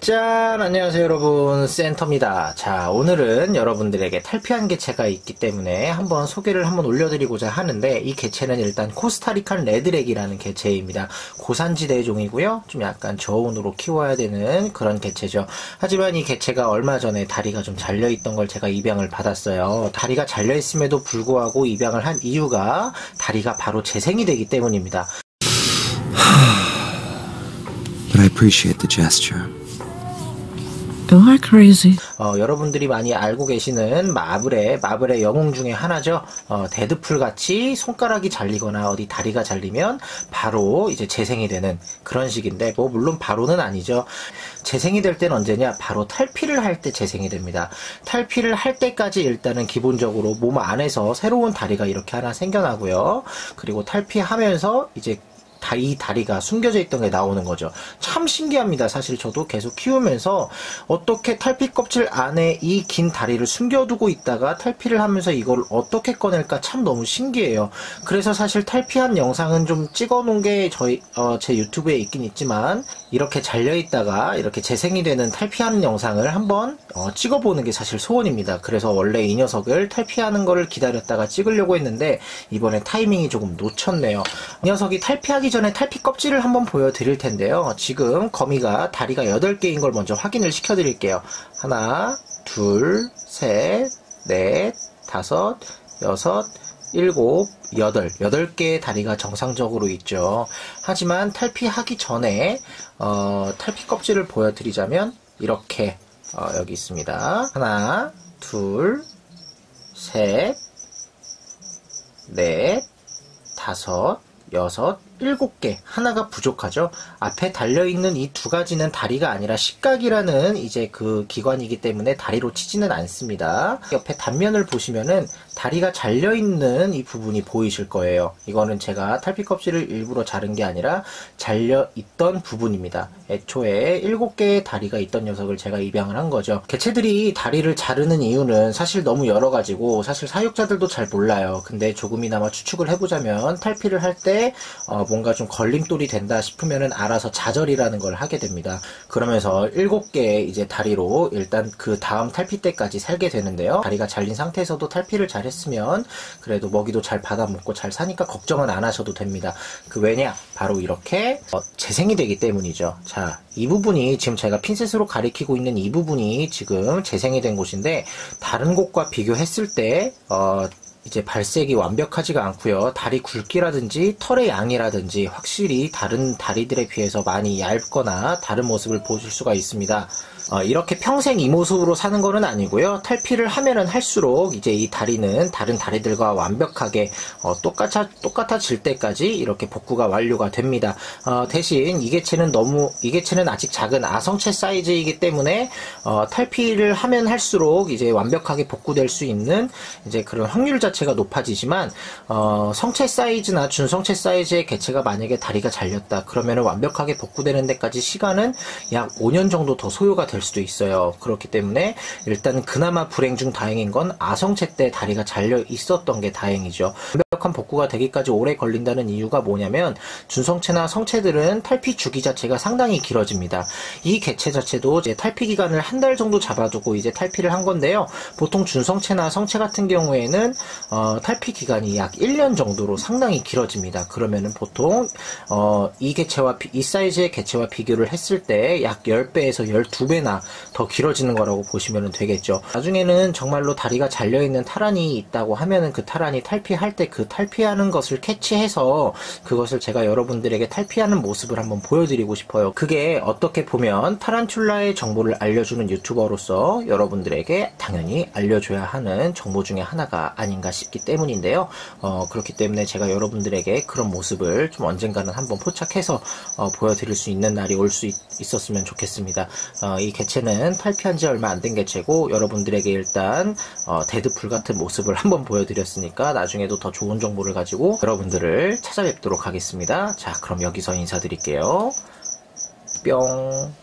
짠! 안녕하세요, 여러분. 센터입니다. 자, 오늘은 여러분들에게 탈피한 개체가 있기 때문에 한번 소개를 한번 올려드리고자 하는데, 이 개체는 일단 코스타리칸 레드렉이라는 개체입니다. 고산지대 종이고요. 좀 약간 저온으로 키워야 되는 그런 개체죠. 하지만 이 개체가 얼마 전에 다리가 좀 잘려있던 걸 제가 입양을 받았어요. 다리가 잘려있음에도 불구하고 입양을 한 이유가 다리가 바로 재생이 되기 때문입니다. But I appreciate the gesture. Am I crazy? 어, 여러분들이 많이 알고 계시는 마블의 마블의 영웅 중에 하나죠. 어, 데드풀 같이 손가락이 잘리거나 어디 다리가 잘리면 바로 이제 재생이 되는 그런 식인데 뭐 물론 바로는 아니죠. 재생이 될 때는 언제냐? 바로 탈피를 할 때 재생이 됩니다. 탈피를 할 때까지 일단은 기본적으로 몸 안에서 새로운 다리가 이렇게 하나 생겨나고요. 그리고 탈피하면서 이제 다이 다리가 숨겨져 있던 게 나오는 거죠. 참 신기합니다. 사실 저도 계속 키우면서 어떻게 탈피 껍질 안에 이 긴 다리를 숨겨두고 있다가 탈피를 하면서 이걸 어떻게 꺼낼까 참 너무 신기해요. 그래서 사실 탈피한 영상은 좀 찍어놓은 게 저희 어, 제 유튜브에 있긴 있지만 이렇게 잘려 있다가 이렇게 재생이 되는 탈피하는 영상을 한번 어, 찍어보는 게 사실 소원입니다. 그래서 원래 이 녀석을 탈피하는 거를 기다렸다가 찍으려고 했는데 이번에 타이밍이 조금 놓쳤네요. 이 녀석이 탈피하기 전에 탈피 껍질을 한번 보여드릴 텐데요. 지금 거미가 다리가 8개인 걸 먼저 확인을 시켜드릴게요. 하나, 둘, 셋, 넷, 다섯, 여섯, 일곱, 여덟, 여덟 개의 다리가 정상적으로 있죠. 하지만 탈피하기 전에, 어, 탈피 껍질을 보여드리자면, 이렇게, 어, 여기 있습니다. 하나, 둘, 셋, 넷, 다섯, 여섯, 일곱 개 하나가 부족하죠. 앞에 달려 있는 이 두 가지는 다리가 아니라 식각이라는 이제 그 기관이기 때문에 다리로 치지는 않습니다. 옆에 단면을 보시면은 다리가 잘려 있는 이 부분이 보이실 거예요. 이거는 제가 탈피 껍질을 일부러 자른 게 아니라 잘려 있던 부분입니다. 애초에 일곱 개의 다리가 있던 녀석을 제가 입양을 한 거죠. 개체들이 다리를 자르는 이유는 사실 너무 여러 가지고 사실 사육자들도 잘 몰라요. 근데 조금이나마 추측을 해보자면 탈피를 할때 어, 뭔가 좀 걸림돌이 된다 싶으면은 알아서 좌절이라는 걸 하게 됩니다. 그러면서 일곱 개의 이제 다리로 일단 그 다음 탈피 때까지 살게 되는데요. 다리가 잘린 상태에서도 탈피를 잘 했으면 그래도 먹이도 잘 받아 먹고 잘 사니까 걱정은 안 하셔도 됩니다. 그 왜냐? 바로 이렇게 어, 재생이 되기 때문이죠. 자, 이 부분이 지금 제가 핀셋으로 가리키고 있는 이 부분이 지금 재생이 된 곳인데 다른 곳과 비교했을 때 어, 이제 발색이 완벽하지가 않고요. 다리 굵기라든지 털의 양이라든지 확실히 다른 다리들에 비해서 많이 얇거나 다른 모습을 보실 수가 있습니다. 어, 이렇게 평생 이 모습으로 사는 거는 아니고요. 탈피를 하면은 할수록 이제 이 다리는 다른 다리들과 완벽하게 어, 똑같아 똑같아질 때까지 이렇게 복구가 완료가 됩니다. 어, 대신 이 개체는 너무 이 개체는 아직 작은 아성체 사이즈이기 때문에 어, 탈피를 하면 할수록 이제 완벽하게 복구될 수 있는 이제 그런 확률 자체가 높아지지만 어, 성체 사이즈나 준성체 사이즈의 개체가 만약에 다리가 잘렸다 그러면은 완벽하게 복구되는 데까지 시간은 약 5년 정도 더 소요가 될 수도 있어요. 그렇기 때문에 일단 그나마 불행 중 다행인 건 아성체 때 다리가 잘려 있었던 게 다행이죠. 완벽한 복구가 되기까지 오래 걸린다는 이유가 뭐냐면 준성체나 성체들은 탈피 주기 자체가 상당히 길어집니다. 이 개체 자체도 이제 탈피 기간을 한 달 정도 잡아두고 이제 탈피를 한 건데요. 보통 준성체나 성체 같은 경우에는 어, 탈피 기간이 약 1년 정도로 상당히 길어집니다. 그러면은 보통 어, 이 개체와 비, 이 사이즈의 개체와 비교를 했을 때 약 10배에서 12배나 더 길어지는 거라고 보시면 되겠죠. 나중에는 정말로 다리가 잘려있는 타란이 있다고 하면은 그 타란이 탈피할 때 그 탈피하는 것을 캐치해서 그것을 제가 여러분들에게 탈피하는 모습을 한번 보여드리고 싶어요. 그게 어떻게 보면 타란툴라의 정보를 알려주는 유튜버로서 여러분들에게 당연히 알려줘야 하는 정보 중에 하나가 아닌가 싶기 때문인데요. 어, 그렇기 때문에 제가 여러분들에게 그런 모습을 좀 언젠가는 한번 포착해서 어, 보여드릴 수 있는 날이 올 수 있었으면 좋겠습니다. 어, 이 개체는 탈피한 지 얼마 안 된 개체고 여러분들에게 일단 어, 데드풀 같은 모습을 한번 보여드렸으니까 나중에도 더 좋은 정보를 가지고 여러분들을 찾아뵙도록 하겠습니다. 자, 그럼 여기서 인사드릴게요. 뿅.